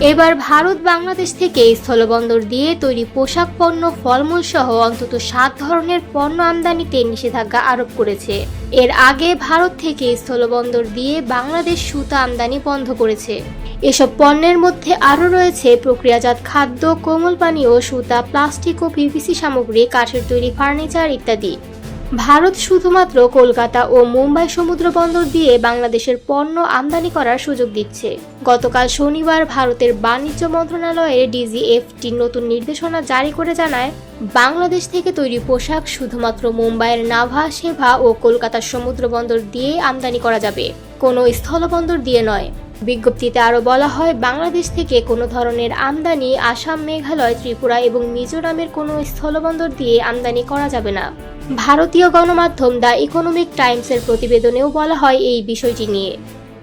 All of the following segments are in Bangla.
এবার ভারত বাংলাদেশ থেকে স্থলবন্দর দিয়ে তৈরি পোশাক পণ্য, ফলমূল সহ অন্তত সাত ধরনের পণ্য আমদানিতে নিষেধাজ্ঞা আরোপ করেছে। এর আগে ভারত থেকে স্থলবন্দর দিয়ে বাংলাদেশ সুতা আমদানি বন্ধ করেছে। এসব পণ্যের মধ্যে আরও রয়েছে প্রক্রিয়াজাত খাদ্য, কোমল পানীয় সুতা, প্লাস্টিক ও পিভিসি সামগ্রী, কাঠের তৈরি ফার্নিচার ইত্যাদি। ভারত শুধুমাত্র কলকাতা ও মুম্বাই সমুদ্র বন্দর দিয়ে বাংলাদেশের পণ্য আমদানি করার সুযোগ দিচ্ছে। গতকাল শনিবার ভারতের বাণিজ্য মন্ত্রণালয়ের ডিজিএফটি নতুন নির্দেশনা জারি করে জানায়, বাংলাদেশ থেকে তৈরি পোশাক শুধুমাত্র মুম্বাইয়ের নাভা, সেভা ও কলকাতার সমুদ্র বন্দর দিয়ে আমদানি করা যাবে। কোনো স্থলবন্দর দিয়ে নয়। বিজ্ঞপ্তিতে আরও বলা হয়, বাংলাদেশ থেকে কোনো ধরনের আমদানি আসাম, মেঘালয়, ত্রিপুরা এবং মিজোরামের কোনো স্থলবন্দর দিয়ে আমদানি করা যাবে না। ভারতীয় গণমাধ্যম দ্য ইকোনমিক টাইমসের প্রতিবেদনেও বলা হয় এই বিষয়টি নিয়ে।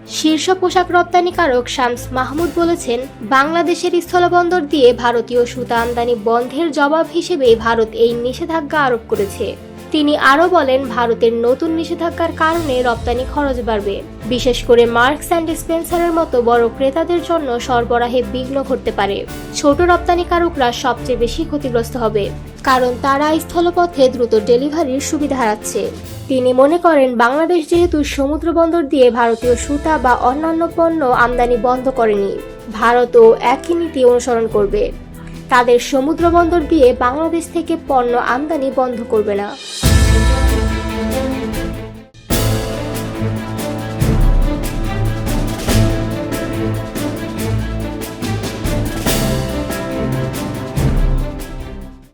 শীর্ষ পোশাক রপ্তানিকারক শামস মাহমুদ বলেছেন, বাংলাদেশের স্থলবন্দর দিয়ে ভারতীয় সুতা আমদানি বন্ধের জবাব হিসেবে ভারত এই নিষেধাজ্ঞা আরোপ করেছে। তিনি আরও বলেন, ভারতের নতুন নিষেধাজ্ঞার কারণে রপ্তানি খরচ বাড়বে। বিশেষ করে মার্কস অ্যান্ড স্পেন্সারের মতো বড় ক্রেতাদের জন্য সরবরাহে বিঘ্ন ঘটতে পারে। ছোট রপ্তানিকারকরা সবচেয়ে বেশি ক্ষতিগ্রস্ত হবে, কারণ তারা স্থলপথে দ্রুত ডেলিভারির সুবিধা হারাচ্ছে। তিনি মনে করেন, বাংলাদেশ যেহেতু সমুদ্র বন্দর দিয়ে ভারতীয় সুতা বা অন্যান্য পণ্য আমদানি বন্ধ করেনি, ভারতও একই নীতি অনুসরণ করবে। তাদের সমুদ্র বন্দর দিয়ে বাংলাদেশ থেকে পণ্য আমদানি বন্ধ করবে না।